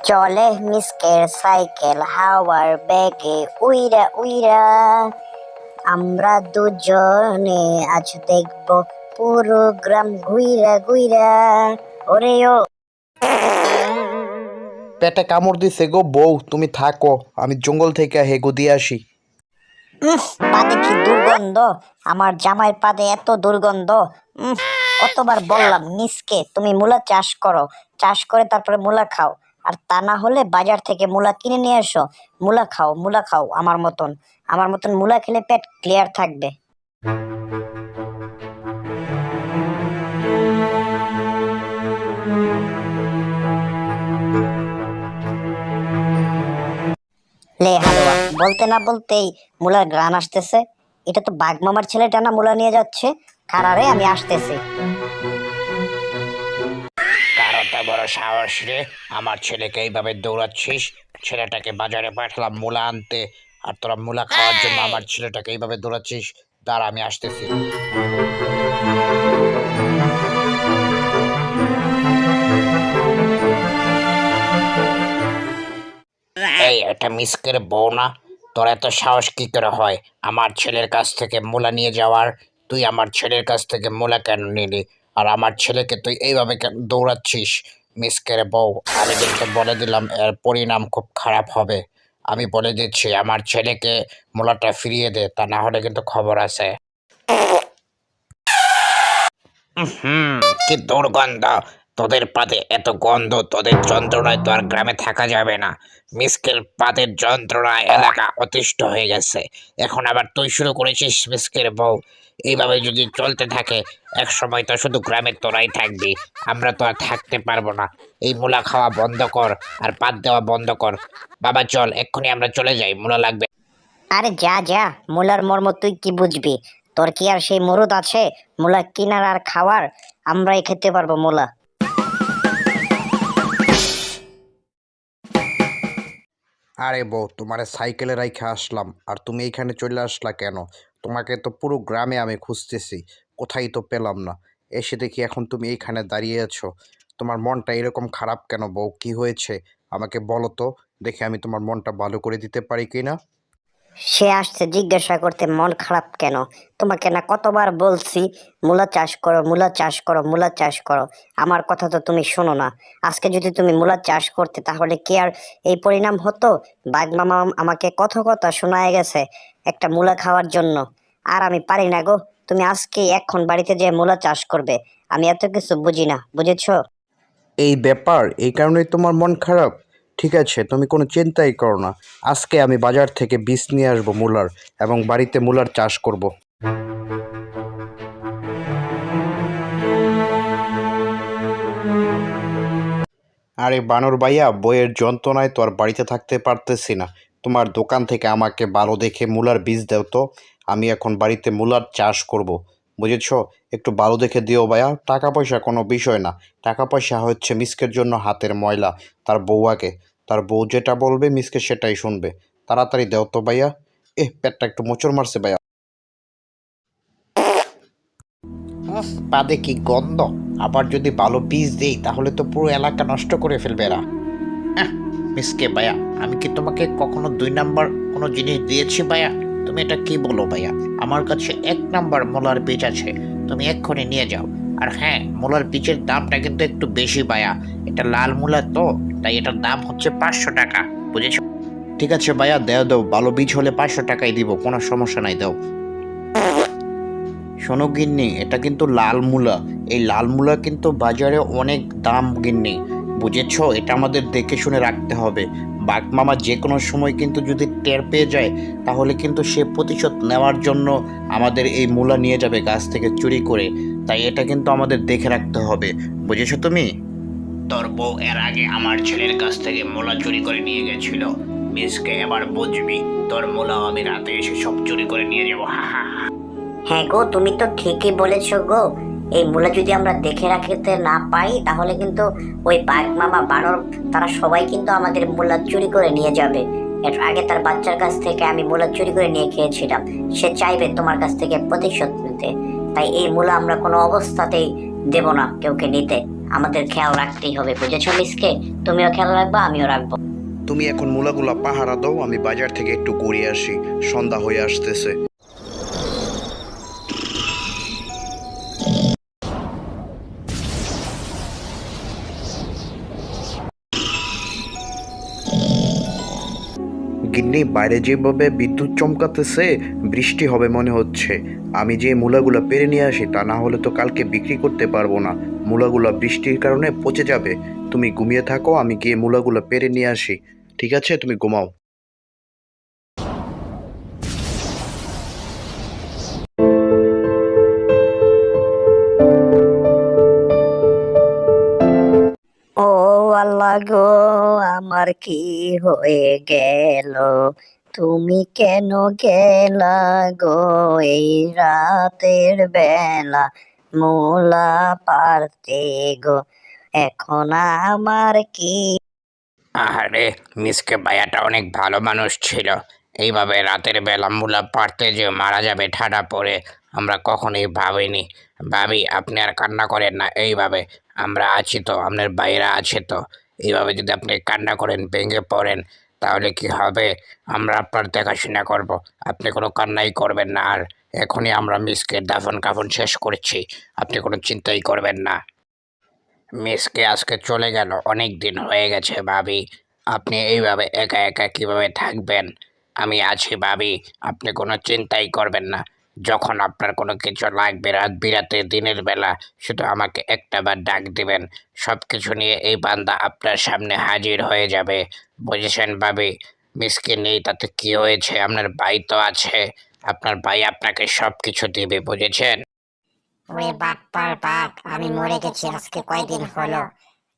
চলে মিসকের সাইকেল হাওয়ার বেগে উইরা উইরা আমরা দুজনে আজ দেখব পুরো গ্রাম ঘুইরা ঘুইরা। ওরে ও। পেটে কামড় দিছে গো বউ তুমি থাকো আমি জঙ্গল থেকে হেগো দিয়ে আসি। পাদে কি দুর্গন্ধ? আমার জামাই পাদে এত দুর্গন্ধ। কতবার বললাম নিসকে তুমি মূলা চাষ করো। চাষ করে তারপরে মূলা খাও। আর তা না হলে বাজার থেকে মূলা কিনে নিয়ে এসো। মূলা খাও মূলা খাও, আমার মতন। আমার মতন মূলা খেলে পেট ক্লিয়ার থাকবে। লে হালুয়া, বলতে না বলতেই মূলার গ্রান আসতেছে। এটা তো বাঘ মামার ছেলেটা না মূলা নিয়ে যাচ্ছে। কারারে আমি আসতেছি। বড় সাহস রে। আমার ছেলেকে এইভাবে দৌড়াচ্ছিস ছেলেটাকে বাজারে পাঠালাম মূলা আনতে আর তোরা মূলা খাওয়ার জন্য আমার ছেলেটাকে এইভাবে দৌড়াচ্ছিস? দাঁড়া আমি আসতেছি। এই এটা মিসকের বউ না? তোর এত সাহস কি করে হয়? আমার ছেলের কাছ থেকে মূলা নিয়ে যাওয়ার? তুই আমার ছেলের কাছ থেকে মূলা কেন নিলি? আর আমার ছেলেকে তুই এইভাবে কেন দৌড়াচ্ছিস? মিসকের বউ। আমি কিন্তু বলে দিলাম, এর পরিণাম খুব খারাপ হবে। আমি বলে দিচ্ছি, আমার ছেলেকে মোলাটা ফিরিয়ে দে, তা না হলে কিন্তু খবর আছে। হুম কি দুর্গন্ধ। তোদের পাতে এত গন্ধ, তোদের যন্ত্রণায় তো আর গ্রামে থাকা যাবে না। মিসকেল পাতের যন্ত্রণায় এলাকা অতিষ্ঠ হয়ে গেছে। এখন আবার তুই শুরু করেছিস মিসকের বউ। এইভাবে যদি চলতে থাকে এক সময় তো শুধু গ্রামে তোরাই থাকবি। আমরা তো আর থাকতে পারব না। এই মূলা খাওয়া বন্ধ কর আর পাত দেওয়া বন্ধ কর। বাবা, চল, এক্ষুনি আমরা চলে যাই, মূলা লাগবে। আরে যা যা, মূলার মর্ম তুই কি বুঝবি? তোর কি আর সেই মরুদ আছে? মূলা কিনার আর খাওয়ার? আমরাই খেতে পারব মুলা। আরে বউ, তোমার সাইকেলে রাইখে আসলাম, আর তুমি এইখানে চলে আসলা কেন? তোমাকে তো পুরো গ্রামে আমি খুঁজতেছি, কোথায় তো পেলাম না। এসে দেখি এখন তুমি এইখানে দাঁড়িয়ে আছো। তোমার মনটা এরকম খারাপ কেন বউ? কি হয়েছে? আমাকে বলো তো, দেখে আমি তোমার মনটা ভালো করে দিতে পারি কি না সে আসছে জিজ্ঞাসা করতে, মন খারাপ কেন? তোমাকে না কতবার বলছি, মূলা চাষ করো, মূলা চাষ করো, মূলা চাষ করো। আমার কথা তো তুমি শোনো না। আজকে যদি তুমি মূলা চাষ করতে, তাহলে কি আর এই পরিণাম হতো? বাঘ মামা আমাকে কত কথা শোনায় গেছে একটা মূলা খাওয়ার জন্য। আর আমি পারি না গো। তুমি আজকে এখন বাড়িতে যে মূলা চাষ করবে। আমি এত কিছু বুঝি না, বুঝেছ? এই ব্যাপার, এই কারণেই তোমার মন খারাপ। ঠিক আছে, তুমি কোনো চিন্তাই করো না। আজকে আমি বাজার থেকে বীজ নিয়ে আসব মূলার এবং বাড়িতে মূলার চাষ করব। আরে বানর ভাইয়া, বইয়ের যন্ত্রণায় তো আর বাড়িতে থাকতে পারতেছি না। তোমার দোকান থেকে আমাকে ভালো দেখে মূলার বীজ দাও তো, আমি এখন বাড়িতে মূলার চাষ করব। বুঝেছ? একটু ভালো দেখে দিও ভাইয়া, টাকা পয়সা কোনো বিষয় না। টাকা পয়সা হচ্ছে মিসকের জন্য হাতের ময়লা, তার বউয়াকে। তার বউ যেটা বলবে, মিসকে সেটাই শুনবে। তাড়াতাড়ি দেও তো ভাইয়া। এ পেটটা একটু মোচড় মারছে ভাইয়া। পাদে কি গন্ধ? আবার যদি ভালো বীজ দেই, তাহলে তো পুরো এলাকা নষ্ট করে ফেলবে এরা। মিসকে ভাইয়া, আমি কি তোমাকে কখনো দুই নাম্বার কোনো জিনিস দিয়েছি ভাইয়া? তুমি এটা কি বলো ভাইয়া? আমার কাছে এক নাম্বার মোলার বীজ আছে, তুমি এক্ষুনি নিয়ে যাও। আর হ্যাঁ মোলার বীজের দামটা কিন্তু একটু বেশি ভাইয়া। এটা লাল মূলা তো। তাই এটার দাম হচ্ছে পাঁচশো টাকা, বুঝেছ? ঠিক আছে ভাইয়া দেও দেও। ভালো বীজ হলে পাঁচশো টাকাই দিব, কোনো সমস্যা নাই, দাও। শোনো গিন্নি, এটা কিন্তু লাল মূলা। এই লাল মূলা কিন্তু বাজারে অনেক দাম, গিন্নি, বুঝেছ? এটা আমাদের দেখে শুনে রাখতে হবে। বাঘ মামা যে কোনো সময় কিন্তু যদি টের পেয়ে যায়, তাহলে কিন্তু সে প্রতিশোধ নেওয়ার জন্য আমাদের এই মূলা নিয়ে যাবে গাছ থেকে চুরি করে। তাই এটা কিন্তু আমাদের দেখে রাখতে হবে, বুঝেছ তুমি? তোর বউ এর আগে আমার ছেলের কাছ থেকে মোলা চুরি করে নিয়ে গেছিল। মিসকে এবার বুঝবি, তোর মোলাও আমি রাতে এসে সব চুরি করে নিয়ে যাব হা হা। হ্যাঁ গো, তুমি তো ঠিকই বলেছ গো। এই মূলা যদি আমরা দেখে রাখতে না পাই, তাহলে কিন্তু ওই বাঘ মামা বানর, তারা সবাই কিন্তু আমাদের মূলা চুরি করে নিয়ে যাবে। এর আগে তার বাচ্চার কাছ থেকে আমি মূলা চুরি করে নিয়ে খেয়েছিলাম। সে চাইবে তোমার কাছ থেকে প্রতিশোধ নিতে। তাই এই মূলা আমরা কোনো অবস্থাতেই দেব না কেউকে নিতে। আমাদের খেয়াল রাখতেই হবে, বুঝেছ, মিসকে? তুমিও খেয়াল রাখবা, আমিও রাখব। তুমি এখন মূলাগুলা পাহারা দাও, আমি বাজার থেকে একটু ঘুরে আসি, সন্ধ্যা হয়ে আসতেছে। গিন্নি, বাইরে যেভাবে বিদ্যুৎ চমকাতেছে, বৃষ্টি হবে মনে হচ্ছে। আমি যে মূলাগুলো পেরে নিয়ে আসি, তা না হলে তো কালকে বিক্রি করতে পারব না। মূলাগুলো বৃষ্টির কারণে পচে যাবে। তুমি ঘুমিয়ে থাকো, আমি গিয়ে মূলাগুলো পেরে নিয়ে আসি। ঠিক আছে? তুমি ঘুমাও। ও আল্লাহ গো, আমার কি হয়ে গেল? তুমি কেন গেলা গো এই রাতের বেলা? মোলা পারতে গো, এখন আমার কি আরে মিসকে ভাইয়াটা অনেক ভালো মানুষ ছিল। এইভাবে রাতের বেলা মূলা পারতে যে মারা যাবে ঠাডা পড়ে, আমরা কখনোই ভাবিনি। ভাবি, আপনি আর কান্না করেন না, এইভাবে। আমরা আছি তো, আপনার বাইরা আছে তো। এইভাবে যদি আপনি কান্না করেন, ভেঙে পড়েন, তাহলে কি হবে? আমরা আপনার দেখাশোনা করব। আপনি কোনো কান্নাই করবেন না আর। এখনই আমরা মিসকে দাফন কাফন শেষ করছি। আপনি কোনো চিন্তাই করবেন না। মিসকে আজকে চলে গেল। অনেক দিন হয়ে গেছে, ভাবি। আপনি এইভাবে একা একা কীভাবে থাকবেন? আমি আছি, ভাবি। আপনি কোনো চিন্তাই করবেন না। যখন আপনার কোনো কিছু লাগবে রাত বিরাতে, দিনের বেলা, শুধু আমাকে একটা বার ডাক দিবেন। সব কিছু নিয়ে এই বান্দা আপনার সামনে হাজির হয়ে যাবে। বুঝেছেন, ভাবি? মিসকে নেই, তাতে কি হয়েছে? আপনার ভাই তো আছে। আপনার ভাই আপনাকে সব কিছু দিবে বুঝেছেন? ওরে বাপ পার বাপ আমি মরে গেছি আজকে কয়দিন হলো?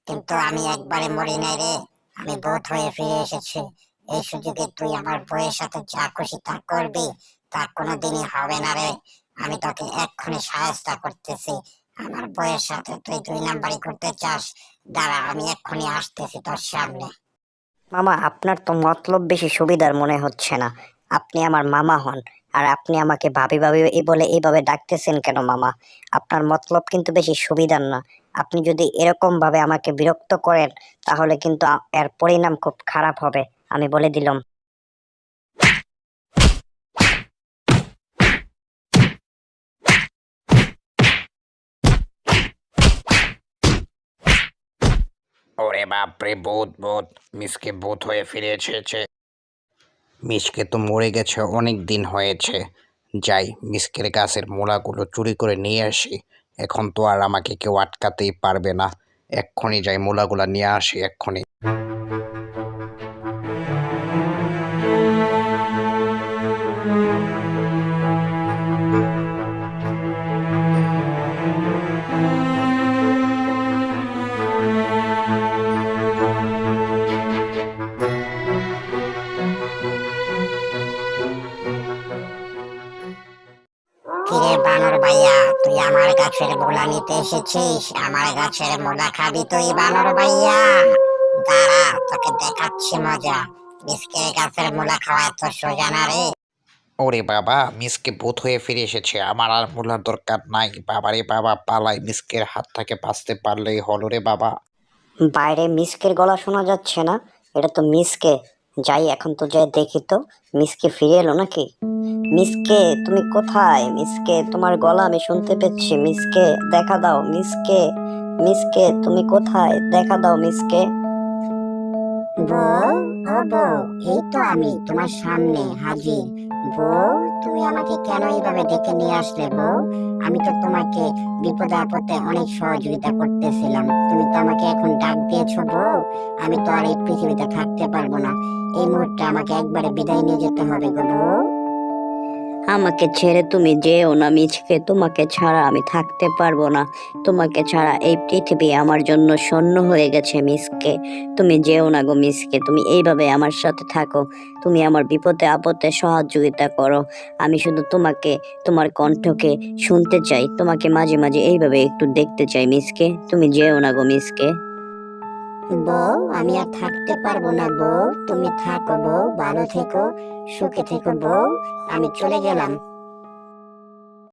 কিন্তু আমি একবারে মরি নাই রে আমি বোধ হয়ে ফিরে এসেছি। এই সুযোগে তুই আমার বইয়ের সাথে যা খুশি তা করবি তা কোনোদিনই হবে না রে। আমি তোকে এক্ষুনি সাহায্য করতেছি। আমার বইয়ের সাথে তুই দুই নাম্বারই করতে চাস। দাঁড়া আমি এক্ষুনি আসতেছি তোর সামনে। মামা আপনার তো মতলব বেশি সুবিধার মনে হচ্ছে না। আপনি আমার মামা হন, আর আপনি আমাকে ভাবি ভাবি এই বলে এইভাবে ডাকতেছেন কেন মামা? আপনার মতলব কিন্তু বেশি সুবিধার না। আপনি যদি এরকম ভাবে আমাকে বিরক্ত করেন, তাহলে কিন্তু এর পরিণাম খুব খারাপ হবে, আমি বলে দিলাম। ওরে বাপরে বহুত বহুত মিসকে বহুত হয়ে ফিরে এসেছে। মিসকে তো মরে গেছে, অনেক দিন হয়েছে। যাই, মিসকের গাছের মোড়াগুলো চুরি করে নিয়ে আসি। এখন তো আর আমাকে কেউ আটকাতেই পারবে না। এক্ষুনি যাই মোলাগুলা নিয়ে আসি, এক্ষুনি। কিরে বানর ভাইয়া তুই আমার গাছের মূলা নিতে এসেছিস আমার গাছের মূলা খাবি তুই বানর ভাইয়া। দাঁড়া তোকে দেখাচ্ছি মজা। মিসকে গাছের মূলা খাওয়া এত সোজা না রে। ওরে বাবা মিসকে ভূত হয়ে ফিরে এসেছে আমার আর মোলার দরকার নাই। বাবারে বাবা পালাই মিসকের হাত থেকে বাঁচতে পারলেই হলো রে বাবা। বাইরে মিসকের গলা শোনা যাচ্ছে না এটা তো মিসকে। যাই, এখন তো যাই দেখি তো। মিসকে ফিরে এলো নাকি? মিসকে তুমি কোথায়? মিসকে তোমার গলা আমি শুনতে পেয়েছি। মিসকে দেখা দাও মিসকে মিসকে তুমি কোথায়? দেখা দাও মিসকে বউ, ও বউ, এই তো আমি তোমার সামনে হাজির। বউ তুমি আমাকে কেন এইভাবে ডেকে নিয়ে আসলে বউ? আমি তো তোমাকে বিপদে আপদে অনেক সহযোগিতা করতেছিলাম। তুমি তো আমাকে এখন ডাক দিয়েছ বউ। আমি তো আর এই পৃথিবীতে থাকতে পারব না। এই মুহূর্তে আমাকে একবারে বিদায় নিয়ে যেতে হবে গো বউ। আমাকে ছেড়ে তুমি যেও না মিচকে তোমাকে ছাড়া আমি থাকতে পারব না। তোমাকে ছাড়া এই পৃথিবী আমার জন্য শূন্য হয়ে গেছে মিসকে তুমি যেও না গো মিসকে তুমি এইভাবে আমার সাথে থাকো। তুমি আমার বিপদে আপদে সহযোগিতা করো। আমি শুধু তোমাকে, তোমার কণ্ঠকে শুনতে চাই। তোমাকে মাঝে মাঝে এইভাবে একটু দেখতে চাই মিসকে তুমি যেও না গো মিসকে বউ, আমি আর থাকতে পারব না বউ। তুমি থাকো বউ, ভালো থেকো, সুখে থেকো বউ। আমি চলে গেলাম।